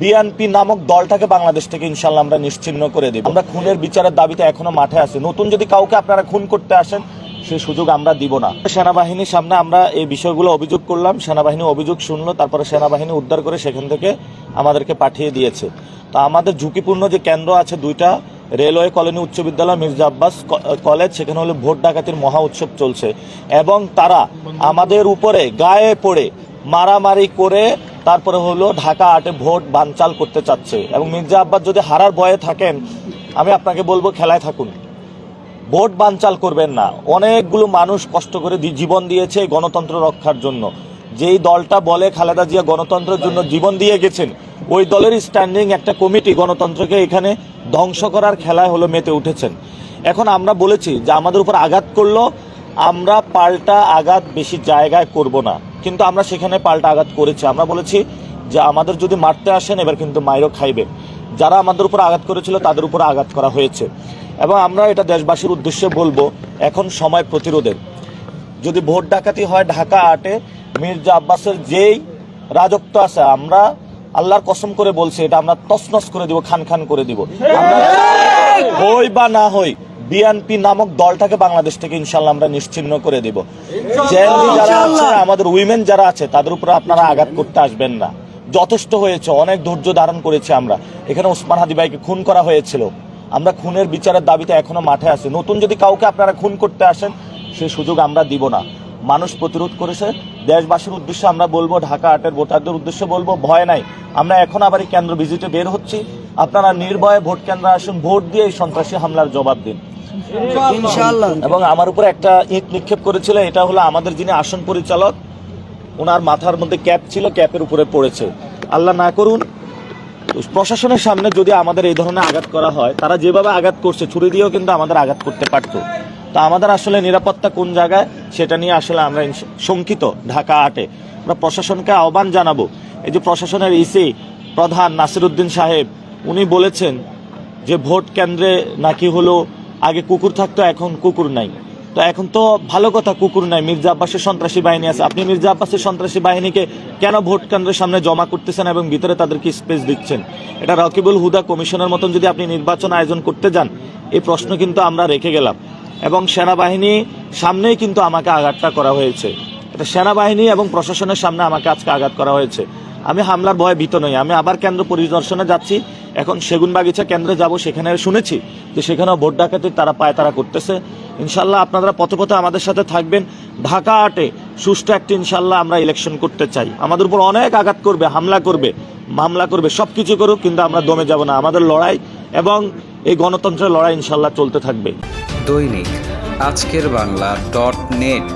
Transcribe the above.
BNP নামক দলটাকে বাংলাদেশ থেকে ইনশাল্লাহ আমরা নিশ্চিহ্ন করে দেব। আমরা খুনের বিচারের দাবিতে এখনও মাঠে আছি। নতুন যদি কাউকে আপনারা খুন করতে আসেন, সে সুযোগ আমরা দিব না। সেনাবাহিনীর সামনে আমরা এই বিষয়গুলো অভিযোগ করলাম। সেনাবাহিনী অভিযোগ শুনলো, তারপরে সেনাবাহিনী উদ্ধার করে সেখান থেকে আমাদেরকে পাঠিয়ে দিয়েছে। তো আমাদের ঝুঁকিপূর্ণ যে কেন্দ্র আছে দুইটা, রেলওয়ে কলোনি উচ্চ বিদ্যালয়, মির্জা আব্বাস কলেজ, সেখানে হলো ভোট ডাকাতির মহা উৎসব চলছে। এবং তারা আমাদের উপরে গায়ে পড়ে মারামারি করে তারপরে হলো ঢাকা আটে ভোট বানচাল করতে চাচ্ছে। এবং মির্জা আব্বাস যদি হারার ভয়ে থাকেন, আমি আপনাকে বলব খেলায় থাকুন। ভোট বানচাল করবেন না। অনেকগুলো মানুষ কষ্ট করে জীবন দিয়েছে গণতন্ত্র রক্ষার জন্য। যেই দলটা বলে খালেদা জিয়া গণতন্ত্রের জন্য জীবন দিয়ে গেছেন, ওই দলের স্ট্যান্ডিং একটা কমিটি গণতন্ত্রকে এখানে ধ্বংস করার খেলায় হলো মেতে উঠেছেন। এখন আমরা বলেছি যে আমাদের উপর আঘাত করল আমরা পাল্টা আঘাত বেশি জায়গায় করব না। কিন্তু আমরা সেখানে পাল্টা আঘাত করেছি। আমরা বলেছি যে আমাদের যদি মারতে আসেন এবার কিন্তু মাইরও খাইবেন যারা আমাদের উপর আঘাত করেছিল তাদের উপর আঘাত করা হয়েছে। এবং আমরা এটা দেশবাসীর উদ্দেশ্যে বলব এখন সময় প্রতিরোধের যদি ভোট ডাকাতি হয় ঢাকা আটে মির্জা আব্বাসের যেই রাজত্ব আছে আমরা আল্লাহর কসম করে বলছি এটা আমরা তসনস করে দিব খান খান করে দিব। হই বা না হই বিএনপি নামক দলটাকে বাংলাদেশ থেকে ইনশাল্লাহ আমরা নিশ্চিহ্ন করে দিব। যারা আছে আমাদের উইমেন যারা আছে তাদের উপরে আপনারা আঘাত করতে আসবেন না। যথেষ্ট হয়েছে অনেক ধৈর্য ধারণ করেছে আমরা। এখানে ওসমান হাদি ভাইকে খুন করা হয়েছিল। আমরা খুনের বিচারের দাবিতে এখনও মাঠে আছি। নতুন যদি কাউকে আপনারা খুন করতে আসেন সে সুযোগ আমরা দিব না। মানুষ প্রতিরোধ করেছে। দেশবাসীর উদ্দেশ্যে আমরা বলব ঢাকা আটের ভোটারদের উদ্দেশ্যে বলব ভয় নাই। আমরা এখন আবার এই কেন্দ্র ভিজিটে বের হচ্ছি। আপনারা নির্ভয়ে ভোট কেন্দ্রে আসুন ভোট দিয়ে এই সন্ত্রাসী হামলার জবাব দিন। এবং আমার উপর একটা ইট নিক্ষেপ করেছিল এটা হলো আমাদের যিনি আসন পরিচালক ওনার মাথার মধ্যে ক্যাপ ছিল ক্যাপের উপরে পড়েছে। আল্লাহ না করুন প্রশাসনের সামনে যদি আমাদের এই ধরনের আঘাত করা হয় তারা যেভাবে আঘাত করছে ছুরি দিয়েও কিন্তু আমাদের আঘাত করতে পারতো। তো আমাদের আসলে নিরাপত্তা কোন জায়গায় সেটা নিয়ে আসলে আমরা শঙ্কিত ঢাকা আটে। আমরা প্রশাসনকে আহ্বান জানাব। এই যে প্রশাসনের ইসি প্রধান নাসিরুদ্দিন সাহেব উনি বলেছেন যে ভোট কেন্দ্রে নাকি হলো আগে কুকুর থাকতো, এখন কুকুর নাই। তো এখন তো ভালো কথা, কুকুর নাই। মির্জা আব্বাসের সন্ত্রাসী বাহিনী আছে। আপনি মির্জা আব্বাসের সন্ত্রাসী বাহিনীকে কেন ভোট কেন্দ্রের সামনে জমা করতেছেন এবং ভিতরে তাদেরকে স্পেস দিচ্ছেন? এটা রকিবুল হুদা কমিশনের মতন যদি আপনি নির্বাচন আয়োজন করতে যান, এই প্রশ্ন কিন্তু আমরা রেখে গেলাম। এবং সেনাবাহিনী সামনেই কিন্তু আমাকে আঘাতটা করা হয়েছে। এটা সেনাবাহিনী এবং প্রশাসনের সামনে আমাকে আজকে আঘাত করা হয়েছে। আমি হামলার ভয়ে ভীত নই, আমি আবার কেন্দ্র পরিদর্শনে যাচ্ছি। এখন সেগুন বাগিচা কেন্দ্রে যাব, সেখানে শুনেছি যে সেখানেও ভোট ডাকাতির তারা পায় তারা করতেছে। ইনশাল্লাহ আপনারা পথে পথে আমাদের সাথে থাকবেন। ঢাকা আটে সুষ্ঠু একটি ইনশাল্লাহ আমরা ইলেকশন করতে চাই। আমাদের উপর অনেক আঘাত করবে, হামলা করবে, মামলা করবে সব কিছু করুক, কিন্তু আমরা দমে যাব না। আমাদের লড়াই এবং এই গণতন্ত্রের লড়াই ইনশাল্লাহ চলতে থাকবে। দৈনিক আজকের বাংলা ডট নেট।